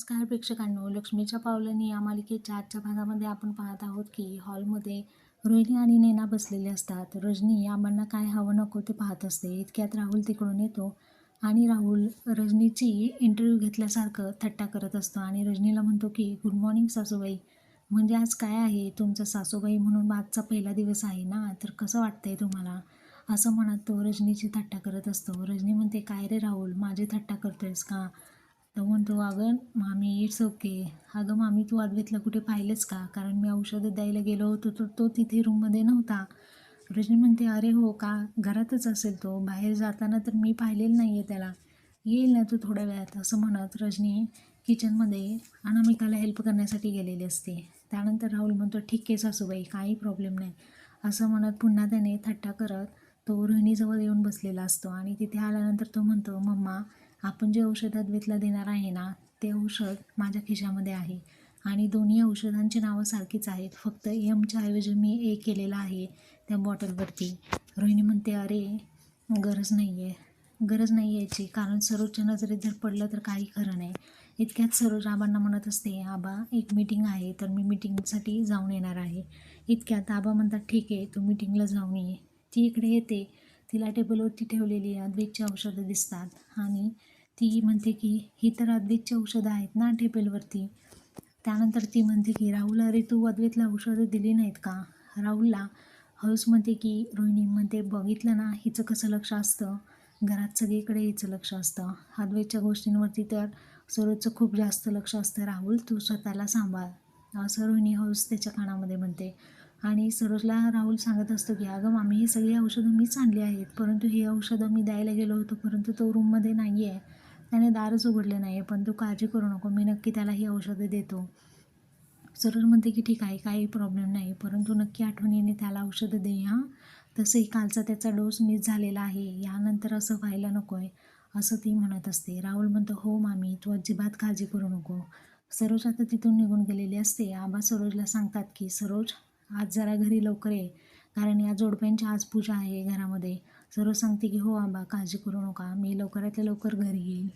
नमस्कार प्रेक्षकांनो. लक्ष्मीच्या पावलांनी या मालिकेच्या आजच्या भागामध्ये आपण पाहत आहोत की हॉलमध्ये रोहिणी आणि नैना बसलेले असतात. रजनी आम्हाला काय हवं नको ते पाहत असते. इतक्यात राहुल तिकडून येतो आणि राहुल रजनीची इंटरव्ह्यू घेतल्यासारखं थट्टा करत असतो आणि रजनीला म्हणतो की गुड मॉर्निंग सासूबाई. म्हणजे आज काय आहे? तुमचं सासूबाई म्हणून आजचा पहिला दिवस आहे ना? तर कसं वाटतंय तुम्हाला? असं म्हणत तो रजनीची थट्टा करत असतो. रजनी म्हणते काय रे राहुल? माझी थट्टा करतोयस का? तर म्हणतो अगं मामी इट्स ओके अगं मामी तू अद्वैतला कुठे पाहिलंच का? कारण मी औषधं द्यायला गेलो होतो तर तो तिथे रूममध्ये नव्हता. रजनी म्हणते अरे हो का? घरातच असेल तो. बाहेर जाताना तर मी पाहिलेलं नाही आहे त्याला. येईल ना तू थोड्या वेळात असं म्हणत रजनी किचनमध्ये अनामिकाला हेल्प करण्यासाठी गेलेली असते. त्यानंतर राहुल म्हणतो ठीक आहे सासूबाई काही प्रॉब्लेम नाही. असं म्हणत पुन्हा त्याने थट्टा करत तो रोहिणीजवळ येऊन बसलेला असतो आणि तिथे आल्यानंतर तो म्हणतो मम्मा आपण जे औषध अद्वैतला देणार आहे ना ते औषध माझ्या खिशामध्ये आहे. आणि दोन्ही औषधांची नावं सारखीच आहेत. फक्त एमच्या ऐवजी मी ए केलेलं आहे त्या बॉटलवरती. रोहिणी म्हणते अरे गरज नाही आहे गरज नाही यायची कारण सरोजच्या नजरेत जर पडलं तर काही खरं नाही. इतक्यात सरोज आबांना म्हणत असते आबा एक मीटिंग आहे तर मी मीटिंगसाठी जाऊन येणार आहे. इतक्यात आबा म्हणतात ठीक आहे तू मीटिंगला जाऊन ये. ती इकडे येते. तिला टेबलवरती ठेवलेली अद्वैतची औषधं दिसतात. आणि ती म्हणते की ही तर अद्वैतची औषधं आहेत ना टेबलवरती. त्यानंतर ती म्हणते की राहुल अरे तू अद्वैतला औषधं दिली नाहीत का? राहुलला हळूस म्हणते की रोहिणी म्हणते बघितलं ना हिचं कसं लक्ष असतं? घरात सगळीकडे हिचं लक्ष असतं. अद्वैतच्या गोष्टींवरती तर सरोजचं खूप जास्त लक्ष असतं. राहुल तू स्वतःला सांभाळ. असं रोहिणी हळूस त्याच्या कानामध्ये म्हणते. आणि सरोजला राहुल सांगत असतो की अगं मामी ही सगळी औषधं मीच आणली आहेत. परंतु ही औषधं मी द्यायला गेलो होतो परंतु तो रूममध्ये नाही आहे त्याने दारच उघडले नाही आहे पण तू काळजी करू नको. मी नक्की त्याला ही औषधं देतो. सरोज म्हणते की ठीक आहे काही प्रॉब्लेम नाही. परंतु नक्की आठवणीने त्याला औषधं दे हां. तसंही कालचा त्याचा डोस मिस झालेला आहे. यानंतर असं व्हायला नको आहे असं ती म्हणत असते. राहुल म्हणतो हो मामी तू अजिबात काळजी करू नको. सरोज आता तिथून निघून गेलेली असते. आबा सरोजला सांगतात की सरोज आज जरा घरी लवकर ये. कारण या जोडप्यांची आज पूजा आहे घरामध्ये. सर्व सांगते की हो आबा काळजी करू नका. मी लवकरातल्या लवकर घरी येईल